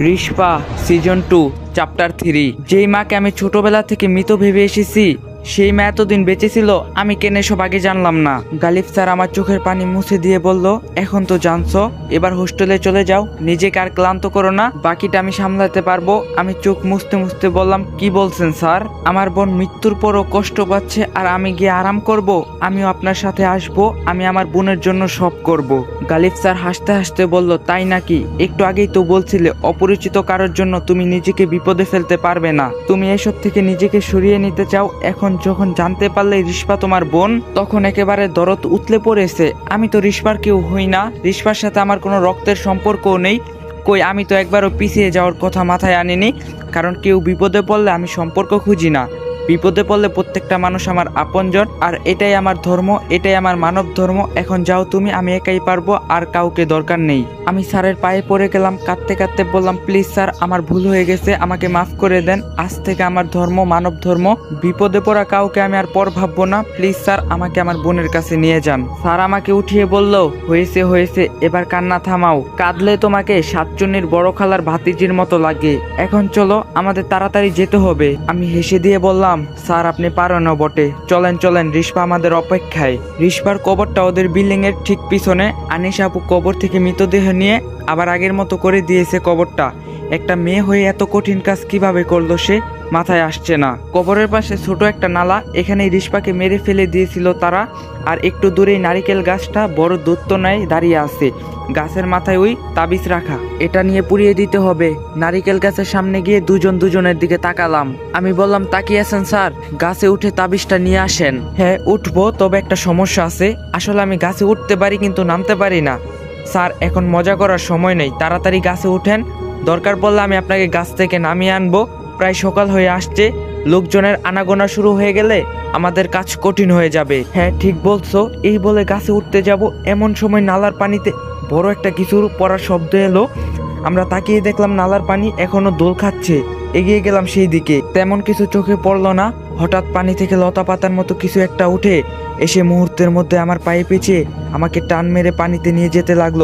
রিস্পা season two chapter three যেই মাকে আমি ছোটবেলা থেকে মৃত ভেবে এসেছি সেই মা এতদিন বেঁচে ছিল, আমি কেন সব আগে জানলাম না। গালিব স্যার আমার চোখের পানি মুছে দিয়ে বলল, এখন তো জানছো, এবার হোস্টেলে চলে যাও, নিজেকে আর ক্লান্ত করো না, বাকিটা আমি সামলাতে পারব। আমি চোখ মুছতে মুছতে বললাম, কি বলছেন স্যার? আমার বোন মৃত্যুর পরও কষ্ট পাচ্ছে, আর আমি গিয়ে আরাম করব? আমিও আপনার সাথে আসব, আমি আমার বোনের জন্য সব করব। গালিব স্যার হাসতে হাসতে বলল, তাই নাকি? একটু আগেই তো বলছিলে, অপরিচিত কারোর জন্য তুমি নিজেকে বিপদে ফেলতে পারবে না। তুমি এসব থেকে নিজেকে সরিয়ে নিতে চাও, এখন যখন জানতে পারলে রিস্পা তোমার বোন, তখন একেবারে দরদ উতলে পড়েছে। আমি তো রিস্পার কেউ হই না। রিস্পার সাথে আমার কোনো রক্তের সম্পর্কও নেই। কই, আমি তো একবারও পিছিয়ে যাওয়ার কথা মাথায় আনিনি। কারণ কেউ বিপদে পড়লে আমি সম্পর্ক খুঁজি না। বিপদে পড়লে প্রত্যেকটা মানুষ আমার আপনজন, আর এটাই আমার ধর্ম, এটাই আমার মানব ধর্ম। এখন যাও তুমি, আমি একাই পারব, আর কাউকে দরকার নেই। আমি স্যারের পায়ে পড়ে গেলাম, কাঁদতে কাঁদতে বললাম, প্লিজ স্যার, আমার ভুল হয়ে গেছে, আমাকে মাফ করে দেন। আজ থেকে আমার ধর্ম, মানব ধর্ম। বিপদে পড়া কাউকে আমি আর পর ভাববো না। প্লিজ স্যার, আমাকে আমার বোনের কাছে নিয়ে যান। স্যার আমাকে উঠিয়ে বলল, হয়েছে হয়েছে, এবার কান্না থামাও। কাঁদলে তোমাকে সাতচুন্নির বড় খালার ভাতিজির মতো লাগে। এখন চলো, আমাদের তাড়াতাড়ি যেতে হবে। আমি হেসে দিয়ে বললাম স্যার, আপনি পারেন বটে। চলেন চলেন, রিস্পা আমাদের অপেক্ষায়। রিস্পার কবরটা ওদের বিল্ডিং এর ঠিক পিছনে। আনিস আপু কবর থেকে মৃতদেহ নিয়ে আবার আগের মতো করে দিয়েছে কবরটা। একটা মেয়ে হয়ে এত কঠিন কাজ কীভাবে করল সে? মাথায় আসছে না। কবরের পাশে ছোট একটা নালা, এখানেই রিস্পাকে মেরে ফেলে দিয়েছিল তারা। আর একটু দূরেই নারিকেল গাছটা বড় দূরত্ব নেয় দাঁড়িয়ে আছে। গাছের মাথায় ওই তাবিজ রাখা। এটা নিয়ে পুড়িয়ে দিতে হবে। নারিকেল গাছের সামনে গিয়ে দুজন দুজনের দিকে তাকালাম। আমি বললাম, তাকিয়ে আছেন স্যার? গাছে উঠে তাবিজটা নিয়ে আসেন। হ্যাঁ উঠবো, তবে একটা সমস্যা আছে। আসলে আমি গাছে উঠতে পারি, কিন্তু নামতে পারি না। স্যার, এখন মজা করার সময় নেই। তাড়াতাড়ি গাছে উঠেন। দরকার পড়লে আমি আপনাকে গাছ থেকে নামিয়ে আনব। প্রায় সকাল হয়ে আসছে। লোকজনের আনাগোনা শুরু হয়ে গেলে আমাদের কাজ কঠিন হয়ে যাবে। হ্যাঁ ঠিক বলছো। এই বলে গাছে উঠতে যাব এমন সময় নালার পানিতে বড় একটা কিছুর পড়ার শব্দ এলো। আমরা তাকিয়ে দেখলাম নালার পানি এখনও দোল খাচ্ছে। এগিয়ে গেলাম সেই দিকে। তেমন কিছু চোখে পড়ল না। হঠাৎ পানি থেকে লতা পাতার মতো কিছু একটা উঠে এসে মুহূর্তের মধ্যে আমার পায়ে পেঁচিয়ে আমাকে টান মেরে পানিতে নিয়ে যেতে লাগল।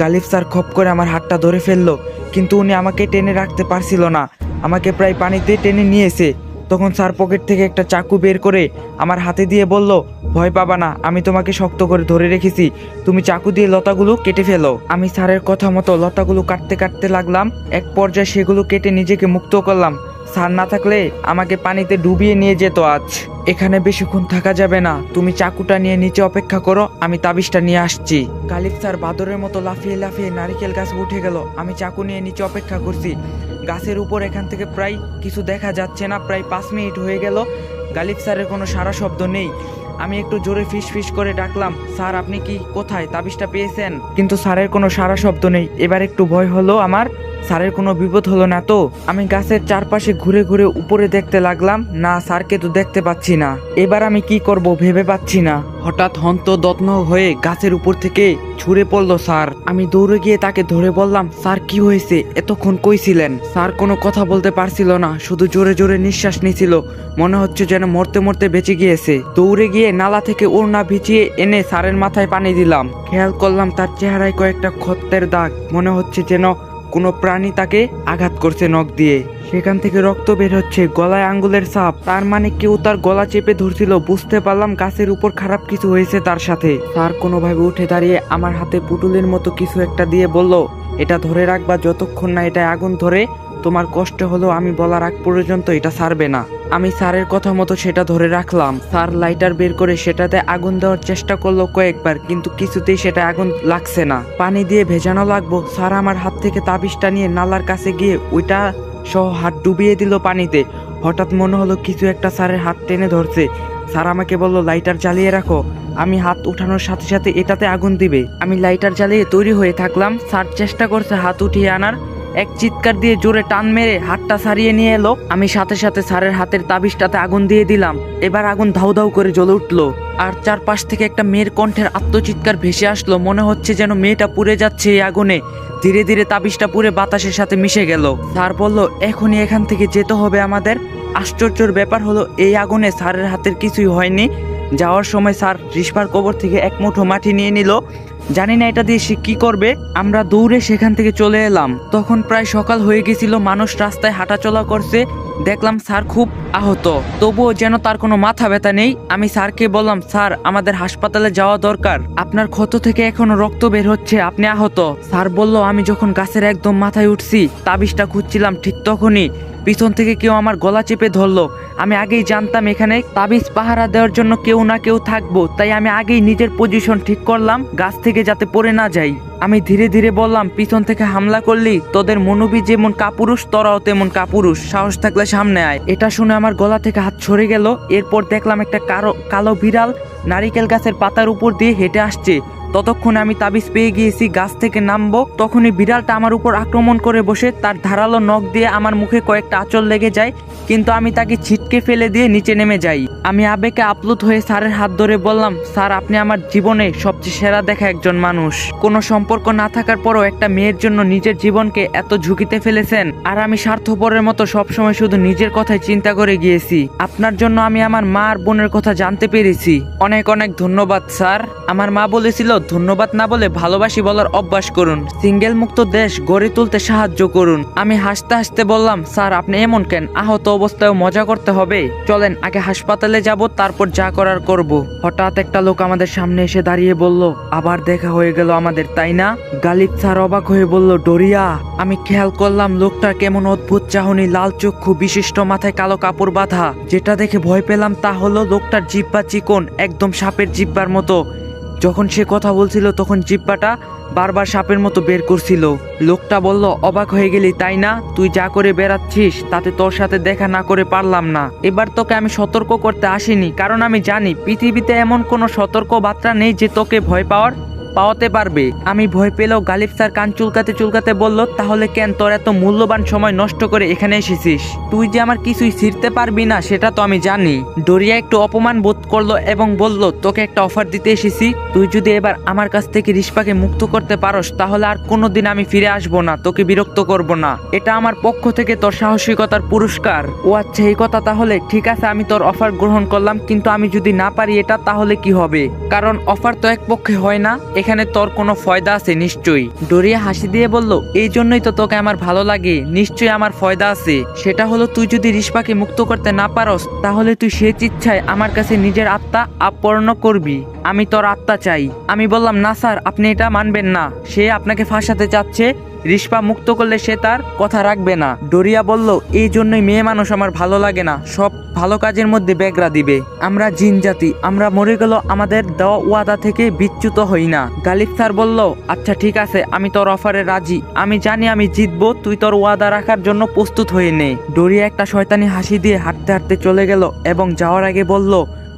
গালিব স্যার খপ করে আমার হাতটা ধরে ফেলল, কিন্তু উনি আমাকে টেনে রাখতে পারছিল না। আমাকে প্রায় পানিতে টেনে নিয়েছে তখন স্যার পকেট থেকে একটা চাকু বের করে আমার হাতে দিয়ে বলল, ভয় পাবা না, আমি তোমাকে শক্ত করে ধরে রেখেছি। তুমি চাকু দিয়ে লতাগুলো কেটে ফেলো। আমি স্যারের কথা মতো লতাগুলো কাটতে কাটতে লাগলাম। এক পর্যায়ে সেগুলো কেটে নিজেকে মুক্ত করলাম। স্যার না থাকলে আমাকে পানিতে ডুবিয়ে নিয়ে যেত আজ। এখানে বেশিক্ষণ থাকা যাবে না। তুমি চাকুটা নিয়ে নিচে অপেক্ষা করো, আমি তাবিজটা নিয়ে আসছি। গালিব স্যার বাদরের মতো লাফিয়ে লাফিয়ে নারিকেল গাছ উঠে গেল। আমি চাকু নিয়ে নিচে অপেক্ষা করছি। গাছের উপর এখান থেকে প্রায় কিছু দেখা যাচ্ছে না, প্রায় পাঁচ মিনিট হয়ে গেল। গালিব স্যারের কোনো সারা শব্দ নেই। আমি একটু জোরে ফিস ফিস করে ডাকলাম, স্যার, আপনি কি কোথায়? তাবিজটা পেয়েছেন? কিন্তু স্যারের কোনো সারা শব্দ নেই। এবার একটু ভয় হলো আমার। স্যারের কোনো বিপদ হলো না তো? আমি গাছের চারপাশে ঘুরে ঘুরে উপরে দেখতে লাগলাম। না, স্যারকে তো দেখতে পাচ্ছি না। এবার আমি কি করব ভেবে পাচ্ছি না। হঠাৎ হন্ত দত্ন হয়ে গাছের উপর থেকে ছুঁড়ে পড়ল স্যার। আমি দৌড়ে গিয়ে তাকে ধরে বললাম, স্যার, কি হয়েছে? এতক্ষণ কইছিলেন স্যার কোনো কথা বলতে পারছিল না, শুধু জোরে জোরে নিঃশ্বাস নিছিল। মনে হচ্ছে যেন মরতে মরতে বেঁচে গিয়েছে। দৌড়ে গিয়ে নালা থেকে ওড়না ভিজিয়ে এনে স্যারের মাথায় পানি দিলাম। খেয়াল করলাম তার চেহারায় কয়েকটা ক্ষতের দাগ। মনে হচ্ছে যেন কোনো প্রাণী তাকে আঘাত করছে নখ দিয়ে। সেখান থেকে রক্ত বের হচ্ছে গলায় আঙ্গুলের সাপ তার মানে কেউ তার গলা চেপে ধরছিল। বুঝতে পারলাম গাছের উপর খারাপ কিছু হয়েছে তার সাথে। তার কোনোভাবে উঠে দাঁড়িয়ে আমার হাতে পুটুলের মতো কিছু একটা দিয়ে বলল, এটা ধরে রাখবা যতক্ষণ না এটা আগুন ধরে তোমার কষ্ট হলেও আমি বলার আগ পর্যন্ত এটা ছাড়বে না। আমি স্যারের কথা মতো সেটা ধরে রাখলাম। স্যার লাইটার বের করে সেটাতে আগুন দেওয়ার চেষ্টা করল কয়েকবার, কিন্তু কিছুতেই সেটা আগুন লাগছে না। পানি দিয়ে ভেজানো লাগবো। স্যার আমার হাত থেকে তাবিজটা নিয়ে নালার কাছে গিয়ে ওইটা সহ হাত ডুবিয়ে দিল পানিতে। হঠাৎ মনে হলো কিছু একটা স্যারের হাত টেনে ধরছে। স্যার আমাকে বলল, লাইটার জ্বালিয়ে রাখো। আমি হাত উঠানোর সাথে সাথে এটাতে আগুন দিবে। আমি লাইটার জ্বালিয়ে তৈরি হয়ে থাকলাম। স্যার চেষ্টা করছে হাত উঠিয়ে আনার। এক চিৎকার দিয়ে জোরে টান মেরে হাতটা সারিয়ে নিয়ে এলো। আমি সাথে সাথে স্যারের হাতের তাবিজটাতে আগুন দিয়ে দিলাম। এবার আগুন ধাউ ধাউ করে জ্বলে উঠল। আর চারপাশ থেকে একটা মেয়ের কণ্ঠের আত্মচিৎকার ভেসে আসলো। মনে হচ্ছে যেন মেয়েটা পুড়ে যাচ্ছে এই আগুনে। ধীরে ধীরে তাবিজটা পুড়ে বাতাসের সাথে মিশে গেল। স্যার বলল, এখনই এখান থেকে যেতে হবে আমাদের। আশ্চর্যর ব্যাপার হলো, এই আগুনে স্যারের হাতের কিছুই হয়নি। যাওয়ার সময় স্যার রিস্পার কবর থেকে এক মুঠো মাটি নিয়ে নিল। জানি না এটা দিয়ে সে কি করবে। আমরা দৌড়ে সেখান থেকে চলে এলাম। তখন প্রায় সকাল হয়ে গেছিল, মানুষ রাস্তায় হাঁটাচলা করছে। দেখলাম স্যার খুব আহত। তবুও যেন তার কোনো মাথা ব্যথা নেই। আমি স্যারকে বললাম, স্যার, আমাদের হাসপাতালে যাওয়া দরকার। আপনার ক্ষত থেকে এখনও রক্ত বের হচ্ছে। আপনি আহত। স্যার বলল, আমি যখন গাছের একদম মাথায় উঠছি, তাবিজটা খুঁজছিলাম ঠিক তখনই। পিছন থেকে কেউ আমার গলা চেপে ধরলো। আমি আগেই জানতাম এখানে তাবিজ পাহারা দেওয়ার জন্য কেউ না কেউ থাকব। তাই আমি আগেই নিজের পজিশন ঠিক করলাম, গাছ থেকে যাতে পড়ে না যাই। আমি ধীরে ধীরে বললাম, পিছন থেকে হামলা করলি? তোদের মনোবী যেমন কাপুরুষ, তোরাও তেমন কাপুরুষ। সাহস থাকলে সামনে আয়। এটা শুনে আমার গলা থেকে হাত সরে গেল। এরপর দেখলাম একটা কারও কালো বিড়াল নারিকেল গাছের পাতার উপর দিয়ে হেঁটে আসছে। ততক্ষণে আমি তাবিজ পেয়ে গিয়েছি, গাছ থেকে নামবো। তখনই বিড়ালটা আমার উপর আক্রমণ করে বসে, তার ধারালো নখ দিয়ে আমার মুখে কয়েকটা আঁচল লেগে যায়, কিন্তু আমি তাকে ছিটকে ফেলে দিয়ে নিচে নেমে যাই। আমি আবেগে আপ্লুত হয়ে স্যারের হাত ধরে বললাম, স্যার, আপনি আমার জীবনে সবচেয়ে সেরা দেখা একজন মানুষ। কোনো সম্পর্ক না থাকার পরও একটা মেয়ের জন্য নিজের জীবনকে এত ঝুঁকিতে ফেলেছেন, আর আমি স্বার্থপরের মতো সবসময় শুধু নিজের কথাই চিন্তা করে গিয়েছি। আপনার জন্য আমি আমার মা আর বোনের কথা জানতে পেরেছি। অনেক অনেক ধন্যবাদ, স্যার। আমার মা বলেছিল ধন্যবাদ না বলে ভালোবাসি বলার অভ্যাস করুন। সিঙ্গেল মুক্ত দেশ গড়ে তুলতে সাহায্য করুন। আমি হাসতে হাসতে বললাম, স্যার, আপনি এমন কেন? আহত অবস্থায় মজা করতে হবে। চলেন, আগে হাসপাতালে যাব, তারপর যা করার করব। হঠাৎ একটা লোক আমাদের সামনে এসে দাঁড়িয়ে বলল, আবার দেখা হয়ে গেল আমাদের, তাই না? গালিব স্যার অবাক হয়ে বলল, ডরিয়া, আমি খেয়াল করলাম লোকটার কেমন অদ্ভুত চাহনি, লাল চক্ষু, বিশিষ্ট মাথায় কালো কাপড় বাঁধা। যেটা দেখে ভয় পেলাম তা হলো লোকটার জিব্বা চিকন, একদম সাপের জিব্বার মতো। যখন সে কথা বলছিল, তখন জিব্বাটা বারবার সাপের মতো বের করছিল। লোকটা বলল, অবাক হয়ে গেলি, তাই না? তুই যা করে বেড়াচ্ছিস, তাতে তোর সাথে দেখা না করে পারলাম না। এবার তোকে আমি সতর্ক করতে আসিনি, কারণ আমি জানি পৃথিবীতে এমন কোনো সতর্ক বার্তা নেই যে তোকে ভয় পাওয়ার পাওয়াতে পারবে। আমি ভয় পেলেও গালিব স্যার কান চুলকাতে চুলকাতে বলল, তাহলে কেন তোর এত মূল্যবান সময় নষ্ট করে এখানে এসেছিস? তুই যে আমার কিছুই ছিঁড়তে পারবি না, সেটা তো আমি জানি। ডরিয়া একটু অপমান বোধ করল এবং বলল, তোকে একটা অফার দিতে এসেছি। তুই যদি এবার আমার কাছ থেকে রিস্পাকে মুক্ত করতে পারস, তাহলে আর কোনোদিন আমি ফিরে আসব না, তোকে বিরক্ত করব না। এটা আমার পক্ষ থেকে তোর সাহসিকতার পুরস্কার। ও আচ্ছা এই কথা তাহলে ঠিক আছে, আমি তোর অফার গ্রহণ করলাম, কিন্তু আমি যদি না পারি এটা, তাহলে কি হবে? কারণ অফার তো এক পক্ষে হয় না এখানে তোর কোনো ফয়দা আছে, নিশ্চয়ই। ডরিয়া হাসি দিয়ে বলল, এই জন্যই তো তোকে আমার ভালো লাগে। নিশ্চয়ই আমার ফয়দা আছে। সেটা হলো তুই যদি রিস্পাকে মুক্ত করতে না পারস, তাহলে তুই সে ইচ্ছায় আমার কাছে নিজের আত্মা আপন্ন করবি। আমি তোর আত্মা চাই। আমি বললাম, না স্যার, আপনি এটা মানবেন না। সে আপনাকে ফাঁসাতে চাচ্ছে রিস্পা মুক্ত করলে সে তার কথা রাখবে না। ডরিয়া বলল, এই জন্যই মেয়ে মানুষ আমার ভালো লাগে না। সব ভালো কাজের মধ্যে বেগরা দিবে। আমরা জিন জাতি। আমরা মরে গেল আমাদের দেওয়া ওয়াদা থেকে বিচ্যুত হই না। গালিব স্যার বলল আচ্ছা ঠিক আছে, আমি তোর অফারে রাজি। আমি জানি আমি জিতবো, তুই তোর ওয়াদা রাখার জন্য প্রস্তুত হয়ে নে। ডরিয়া একটা শয়তানি হাসি দিয়ে হাঁটতে হাঁটতে চলে গেল এবং যাওয়ার আগে বলল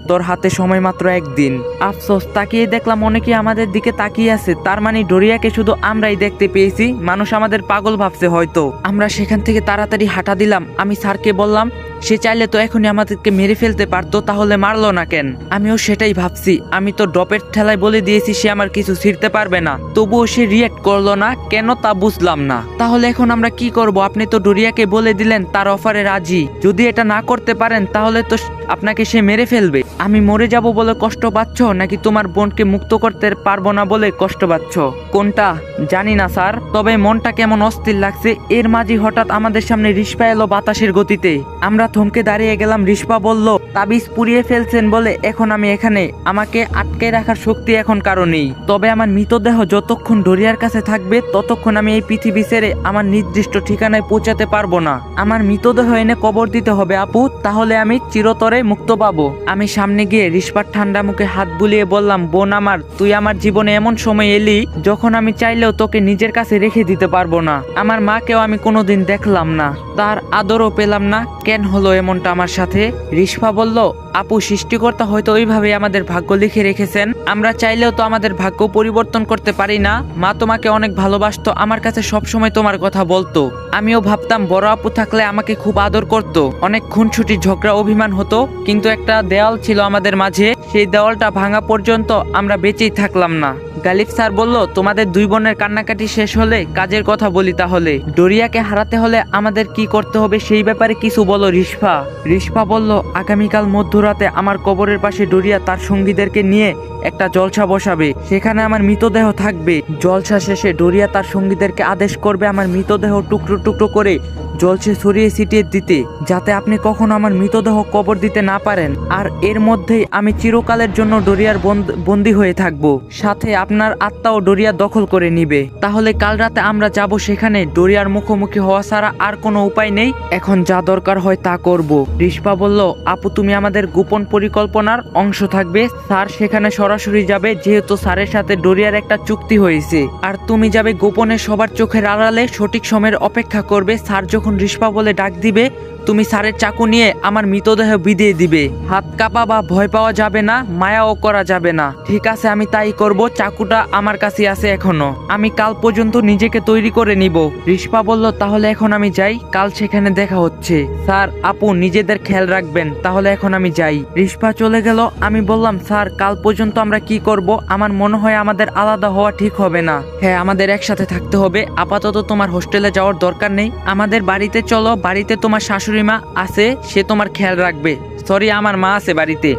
তোর হাতে সময় মাত্র একদিন। আফসোস, তাকিয়ে দেখলাম অনেকে আমাদের দিকে তাকিয়ে আছে। তার মানে ডোরিয়াকে শুধু আমরাই দেখতে পেয়েছি। মানুষ আমাদের পাগল ভাবছে হয়তো। আমরা সেখান থেকে তাড়াতাড়ি হাঁটা দিলাম। আমি স্যারকে বললাম সে চাইলে তো এখনই আমাদেরকে মেরে ফেলতে পারতো, তাহলে মারলো না কেন? আমিও সেটাই ভাবছি। আমি তো ডপের ঠেলায় বলে দিয়েছি, সে আমার কিছু ছিঁড়তে পারবে না। তবুও সে রিয়েক্ট করল না, কেন তা বুঝলাম না। তাহলে এখন আমরা কি করব? আপনি তো ডরিয়াকে বলে দিলেন, তার অফারে রাজি। যদি এটা না করতে পারেন, তাহলে তো আপনাকে সে মেরে ফেলবে। আমি মরে যাব বলে কষ্ট পাচ্ছ, নাকি তোমার বোনকে মুক্ত করতে পারব না বলে কষ্ট পাচ্ছ? কোনটা? জানি না, স্যার। তবে মনটা কেমন অস্থির লাগছে। এর মাঝে হঠাৎ আমাদের সামনে রিস্পা এলো বাতাসের গতিতে। আমরা থমকে দাঁড়িয়ে গেলাম রিস্পা বলল, তাবিজ পুড়িয়ে ফেলছেন বলে এখন আমি এখানে। আমাকে আটকে রাখার শক্তি এখন কারও নেই। তবে আমার মৃতদেহ যতক্ষণ ডরিয়ার কাছে থাকবে, ততক্ষণ আমি এই পৃথিবী ছেড়ে আমার নির্দিষ্ট ঠিকানায় পৌঁছাতে পারব না। আমার মৃতদেহ এনে কবর দিতে হবে, আপু। তাহলে আমি চিরতরে মুক্ত পাবো। আমি সামনে গিয়ে রিস্পার ঠান্ডা মুখে হাত বুলিয়ে বললাম, বোন আমার, তুই আমার জীবনে এমন সময় এলি যখন আমি চাইলেও তোকে নিজের কাছে রেখে দিতে পারব না। আমার মাকেও আমি কোনোদিন দেখলাম না। তার আদরও পেলাম না। কেন হলো এমনটা আমার সাথে? রিস্পা বলল আপু, সৃষ্টিকর্তা হয়তো ওইভাবে আমাদের ভাগ্য লিখে রেখেছেন। আমরা চাইলেও তো আমাদের ভাগ্য পরিবর্তন করতে পারি না। মা তোমাকে অনেক ভালোবাসতো, আমার কাছে সবসময় তোমার কথা বলতো। আমিও ভাবতাম, বড় আপু থাকলে আমাকে খুব আদর করত। অনেক খুনছুটি ঝগড়া, অভিমান হতো, কিন্তু একটা দেওয়াল ছিল আমাদের মাঝে। সেই দেওয়ালটা ভাঙা পর্যন্ত আমরা বেঁচেই থাকলাম না। গালিব স্যার বলল, তোমাদের দুই বোনের কান্নাকাটি শেষ হলে কাজের কথা বলি তাহলে। ডোরিয়াকে হারাতে হলে আমাদের কি করতে হবে সেই ব্যাপারে কিছু বলো রিস্পা রিস্পা বলল, আগামীকাল মধ্য মধ্যরাতে আমার কবরের পাশে ডরিয়া তার সঙ্গীদেরকে নিয়ে একটা জলসা বসাবে, সেখানে আমার মৃতদেহ থাকবে। জলসা শেষে ডরিয়া তার সঙ্গীদেরকে আদেশ করবে আমার মৃতদেহ টুকরো টুকরো করে জলসে ছড়িয়ে ছিটিয়ে দিতে, যাতে আপনি কখনো আমার মৃতদেহ কবর দিতে না পারেন। আর এর মধ্যেই আমি চিরকালের জন্য ডরিয়ার বন্দ- হয়ে থাকব। সাথে আপনার আত্মাও ডরিয়া দখল করে নিবে। তাহলে কাল রাতে আমরা যাব সেখানে, ডরিয়ার মুখোমুখি হওয়া ছাড়া আর কোনো উপায় নেই। এখন যা দরকার হয় তা করব। রিস্পা বলল, আপু, তুমি আমাদের গোপন পরিকল্পনার অংশ থাকবে। স্যার, সেখানে সরাসরি যাবে, যেহেতু স্যারের সাথে ডোরিয়ার একটা চুক্তি হয়েছে। আর তুমি যাবে গোপনে সবার চোখের আড়ালে সঠিক সময়ের অপেক্ষা করবে, স্যার যখন রিস্পা বলে ডাক দিবে তুমি স্যারের চাকু নিয়ে আমার মৃতদেহ বিদিয়ে দিবে। হাত কাঁপা বা ভয় পাওয়া যাবে না, মায়াও করা যাবে না। ঠিক আছে, আমি তাই করব, চাকুটা আমার কাছে আছে এখনও। আমি কাল পর্যন্ত নিজেকে তৈরি করে নিব। রিস্পা বলল, তাহলে এখন আমি যাই, কাল সেখানে দেখা হচ্ছে। স্যার, আপু, নিজেদের খেয়াল রাখবেন, তাহলে এখন আমি যাই। রিস্পা চলে গেল। আমি বললাম, স্যার, কাল পর্যন্ত আমরা কি করব? আমার মনে হয় আমাদের আলাদা হওয়া ঠিক হবে না। হ্যাঁ আমাদের একসাথে থাকতে হবে। আপাতত তোমার হোস্টেলে যাওয়ার দরকার নেই। আমাদের বাড়িতে চলো, বাড়িতে তোমার শাশুড়ি মা আছে সে তোমার খেয়াল রাখবে। সরি আমার মা আছে বাড়িতে।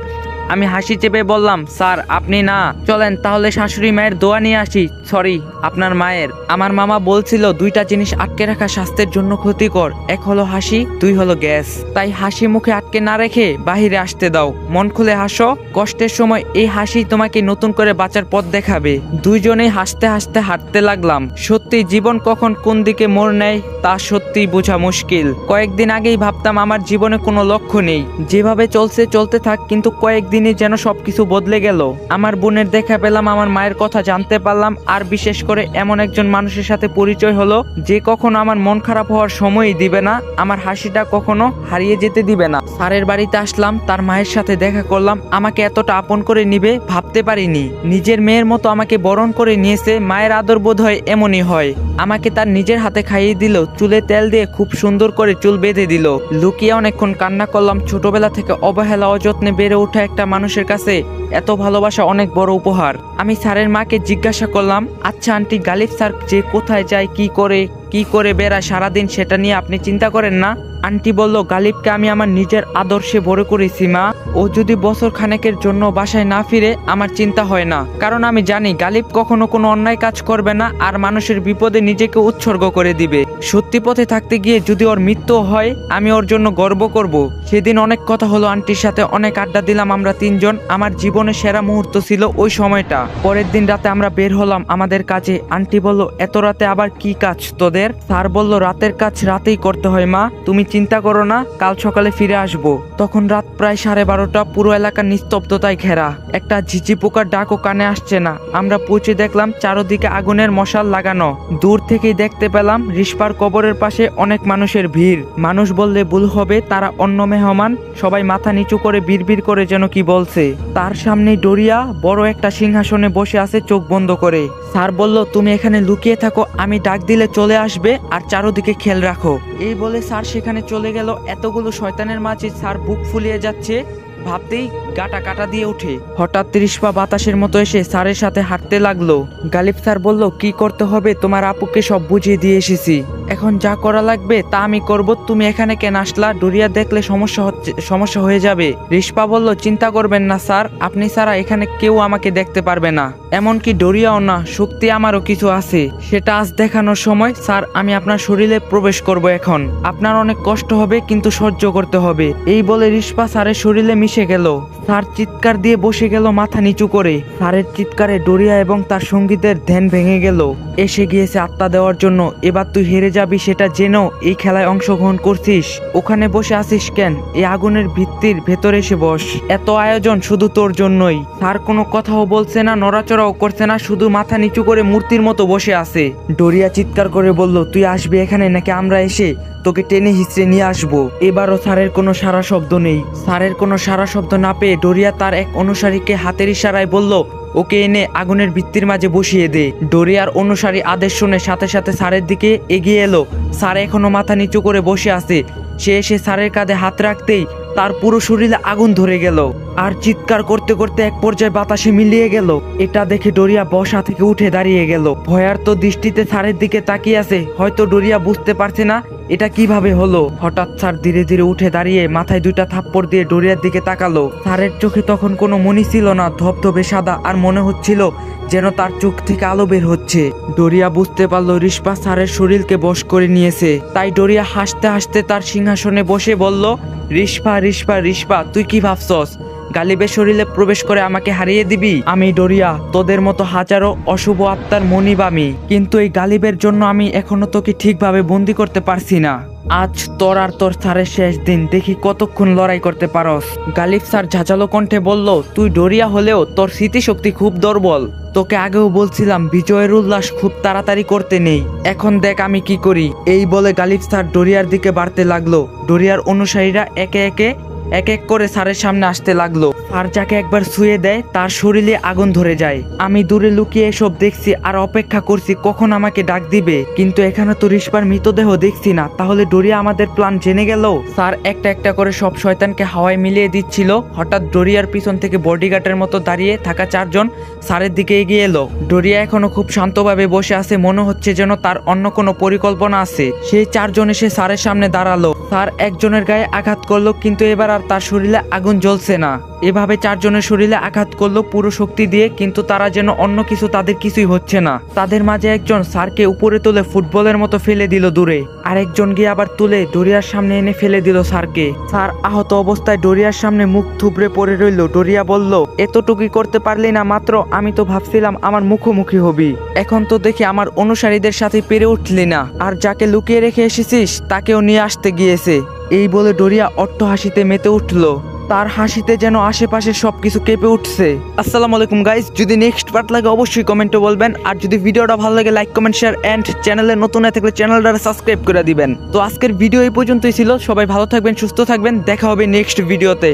আমি হাসি চেপে বললাম, স্যার, আপনি না। চলেন, তাহলে শাশুড়ি মায়ের দোয়া নিয়ে আসি। সরি, আপনার মায়ের। আমার মামা বলছিল, দুইটা জিনিস আটকে রাখা স্বাস্থ্যের জন্য ক্ষতিকর। এক হলো হাসি, দুই হলো গ্যাস। তাই হাসি মুখে আটকে না রেখে বাহিরে আসতে দাও। মন খুলে হাসো। কষ্টের সময় এই হাসি তোমাকে নতুন করে বাঁচার পথ দেখাবে। দুইজনেই হাসতে হাসতে হাঁটতে লাগলাম। সত্যি জীবন কখন কোন দিকে মোড় নেয়, তা সত্যি বোঝা মুশকিল। কয়েকদিন আগেই ভাবতাম, আমার জীবনে কোনো লক্ষ্য নেই। যেভাবে চলছে, চলতে থাক, কিন্তু কয়েকদিনই যেন সবকিছু বদলে গেল। আমার বোনের দেখা পেলাম, আমার মায়ের কথা জানতে পারলাম, আর বিশেষ করে এমন একজন মানুষের সাথে পরিচয় হলো, যে কখনো আমার মন খারাপ হওয়ার সময়ই দিবে না, আমার হাসিটা কখনো হারিয়ে যেতে দিবে না। স্যারের বাড়িতে আসলাম, তার মায়ের সাথে দেখা করলাম, আমাকে এতটা আপন করে নিবে ভাবতে পারিনি। নিজের মেয়ের মতো আমাকে বরণ করে নিয়েছে, মায়ের আদর বোধ হয় এমনই হয়। আমাকে তার নিজের হাতে খাইয়ে দিল, চুলে তেল দিয়ে খুব সুন্দর করে চুল বেঁধে দিল। লুকিয়ে অনেকক্ষণ কান্না করলাম, ছোটবেলা থেকে অবহেলা, অযত্নে বেড়ে ওঠা একটা মানুষের কাছে এত ভালোবাসা অনেক বড় উপহার। আমি স্যারের মাকে জিজ্ঞাসা করলাম আচ্ছা আন্টি, গালিব স্যার যে কোথায় যায়, কি করে কি করে বেড়ায় সারাদিন সেটা নিয়ে আপনি চিন্তা করেন না? আন্টি বলল, গালিবকে আমি আমার নিজের আদর্শে বড় করেছি, মা। ও যদি বছর খানেকের জন্য বাসায় না ফিরে, আমার চিন্তা হয় না। কারণ আমি জানি, গালিব কখনো কোনো অন্যায় কাজ করবে না আর মানুষের বিপদে নিজেকে উৎসর্গ করে দিবে। সত্যি পথে থাকতে গিয়ে যদি ওর মৃত্যু হয়, আমি ওর জন্য গর্ব করব। সেদিন অনেক কথা হলো আন্টির সাথে, অনেক আড্ডা দিলাম আমরা তিনজন। আমার জীবনে সেরা মুহূর্ত ছিল ওই সময়টা। পরের দিন রাতে আমরা বের হলাম আমাদের কাজে। আন্টি বলল, এত রাতে আবার কি কাজ তোদের? স্যার বলল, রাতের কাজ রাতেই করতে হয়, মা। তুমি চিন্তা করো না, কাল সকালে ফিরে আসব। তখন রাত প্রায় সাড়ে বারোটা, পুরো এলাকা নিস্তব্ধতায় ঘেরা। একটা ঝিঝি পোকার ডাকও কানে আসছে না। আমরা পৌঁছে দেখলাম চারদিকে আগুনের মশাল লাগানো। দূর থেকেই দেখতে পেলাম রিস্পার কবরের পাশে অনেক মানুষের ভিড়। মানুষ বললে ভুল হবে, তারা অন্য মেহমান, সবাই মাথা নিচু করে বিড়বিড় করে যেন কি বলছে। তার সামনে ডরিয়া, বড় একটা সিংহাসনে বসে আছে চোখ বন্ধ করে। স্যার বলল, তুমি এখানে লুকিয়ে থাকো, আমি ডাক দিলে চলে আসবে, আর চারদিকে খেয়াল রাখো। এই বলে স্যার সেখানে চলে গেল। এতগুলো শয়তানের মাঝে স্যার বুক ফুলিয়ে যাচ্ছে। ভাবতেই গাটা কাটা দিয়ে উঠে হঠাৎ ত্রিশ পা বাতাসের মতো এসে স্যারের সাথে হাঁটতে লাগল। গালিব স্যার বলল, কি করতে হবে? তোমার আপুকে সব বুঝিয়ে দিয়ে এসেছি। এখন যা করা লাগবে তা আমি করব, তুমি এখানে কেন আসলা? ডরিয়া দেখলে সমস্যা হচ্ছে, সমস্যা হয়ে যাবে। রিস্পা বলল, চিন্তা করবেন না, স্যার। আপনি ছাড়া এখানে কেউ আমাকে দেখতে পারবে না। এমনকি ডরিয়াও না, শক্তি আমারও কিছু আছে। সেটা আজ দেখানোর সময়, স্যার, আমি আপনার শরীরে প্রবেশ করব এখন। আপনার অনেক কষ্ট হবে, কিন্তু সহ্য করতে হবে। এই বলে রিস্পা স্যারের শরীরে মিশে গেল। স্যার চিৎকার দিয়ে বসে গেল মাথা নিচু করে। স্যারের চিৎকারে ডরিয়া এবং তার সঙ্গীতের ধ্যান ভেঙে গেল। এসে গিয়েছে আত্মা দেওয়ার জন্য। এবার তুই হেরে যাবি সেটা জেনেও এই খেলায় অংশগ্রহণ করছিস। ওখানে বসে আছিস কেন? এই আগুনের ভিত্তির ভেতরে এসে বস। এত আয়োজন শুধু তোর জন্যই। স্যার কোনো কথাও বলছে না, নড়াচড়াও করছে না, শুধু মাথা নিচু করে মূর্তির মতো বসে আছে। ডরিয়া চিৎকার করে বলল, তুই আসবি এখানে নাকি আমরা এসে তোকে টেনে হিচড়ে নিয়ে আসব? এবারও স্যারের কোনো সারা শব্দ নেই। স্যারের কোনো সারা শব্দ না পেয়ে ডরিয়া তার এক অনুসারীকে হাতের ইশারায় বলল ওকে এনে আগুনের ভিত্তির মাঝে বসিয়ে দে। ডরিয়ার অনুসারী আদেশ শুনে সাথে সাথে স্যারের দিকে এগিয়ে এলো। স্যার এখনও মাথা নিচু করে বসে আছে। সে এসে স্যারের কাঁধে হাত রাখতেই তার পুরো শরীরে আগুন ধরে গেল। আর চিৎকার করতে করতে এক পর্যায়ে বাতাসে মিলিয়ে গেল। এটা দেখে ডরিয়া বসা থেকে উঠে দাঁড়িয়ে গেল। ভয়ার্ত দৃষ্টিতে সারের দিকে তাকিয়ে আছে। হয়তো ডরিয়া বুঝতে পারছে না এটা কীভাবে হলো? হঠাৎ স্যার ধীরে ধীরে উঠে দাঁড়িয়ে মাথায় দুইটা থাপ্পড় দিয়ে ডোরিয়ার দিকে তাকালো। স্যারের চোখে তখন কোনো মনি ছিল না, ধবধবে সাদা, আর মনে হচ্ছিল যেন তার চোখ থেকে আলো বের হচ্ছে। ডোরিয়া বুঝতে পারল রিস্পা স্যারের শরীরকে বশ করে নিয়েছে। তাই ডোরিয়া হাসতে হাসতে তার সিংহাসনে বসে বলল রিস্পা রিস্পা রিস্পা তুই কি ভাবছস? গালিবের শরীরে প্রবেশ করে আমাকে হারিয়ে দিবি। আমি ডরিয়া, তোদের মতো হাজারো অশুভ আত্মার মনিব আমি। কিন্তু এই গালিবের জন্য আমি এখনও তোকে ঠিকভাবে বন্দি করতে পারছি না। আজ তোর আর তোর স্যারের শেষ দিন, দেখি কতক্ষণ লড়াই করতে পারস। গালিব স্যার ঝাঁঝালো কণ্ঠে বলল, তুই ডরিয়া হলেও তোর স্মৃতিশক্তি খুব দুর্বল। তোকে আগেও বলছিলাম বিজয়ের উল্লাস খুব তাড়াতাড়ি করতে নেই। এখন দেখ আমি কি করি। এই বলে গালিব স্যার ডরিয়ার দিকে বাড়তে লাগল। ডরিয়ার অনুসারীরা একে একে এক এক করে স্যারের সামনে আসতে লাগল। আর যাকে একবার শুয়ে দেয়, তার শরীরে আগুন ধরে যায়। আমি দূরে লুকিয়ে এসব দেখছি আর অপেক্ষা করছি কখন আমাকে ডাক দিবে। কিন্তু এখানে তো রিস্পার মৃতদেহ দেখছি না। তাহলে ডোরিয়া আমাদের প্ল্যান জেনে গেল? স্যার একটা একটা করে সব শয়তানকে হাওয়ায় মিলিয়ে দিচ্ছিল। হঠাৎ ডোরিয়ার পিছন থেকে বডিগার্ডের মতো দাঁড়িয়ে থাকা চারজন স্যারের দিকে এগিয়ে এলো। ডোরিয়া এখনও খুব শান্তভাবে বসে আছে। মনে হচ্ছে যেন তার অন্য কোনো পরিকল্পনা আছে। সেই চারজন এসে স্যারের সামনে দাঁড়াল। স্যার একজনের গায়ে আঘাত করল, কিন্তু এবার আর তার শরীরে আগুন জ্বলছে না। এভাবে চারজনের শরীরে আঘাত করল পুরো শক্তি দিয়ে, কিন্তু তারা যেন অন্য কিছু তাদের কিছুই হচ্ছে না। তাদের মাঝে একজন স্যারকে উপরে তুলে ফুটবলের মতো ফেলে দিল দূরে। আরেকজন গিয়ে আবার তুলে ডোরিয়ার সামনে এনে ফেলে দিল স্যারকে। স্যার আহত অবস্থায় ডোরিয়ার সামনে মুখ থুবড়ে পড়ে রইল। ডোরিয়া বলল, এতটুকুই করতে পারলি না মাত্র, আমি তো ভাবছিলাম আমার মুখোমুখি হবি। এখন তো দেখি আমার অনুসারীদের সাথে পেরে উঠলি না। আর যাকে লুকিয়ে রেখে এসেছিস, তাকেও নিয়ে আসতে গিয়েছে। এই বলে ডোরিয়া অট্ট হাসিতে মেতে উঠল। তার হাসিতে যেন আশেপাশে সবকিছু কেঁপে উঠছে। আসসালামু আলাইকুম গাইস যদি নেক্সট পার্ট লাগে, অবশ্যই কমেন্টে বলবেন। আর যদি ভিডিওটা ভালো লাগে লাইক কমেন্ট শেয়ার অ্যান্ড চ্যানেলে নতুন হয়ে থাকলে চ্যানেলটা সাবস্ক্রাইব করে দিবেন। তো আজকের ভিডিও এই পর্যন্তই ছিল। সবাই ভালো থাকবেন, সুস্থ থাকবেন। দেখা হবে নেক্সট ভিডিওতে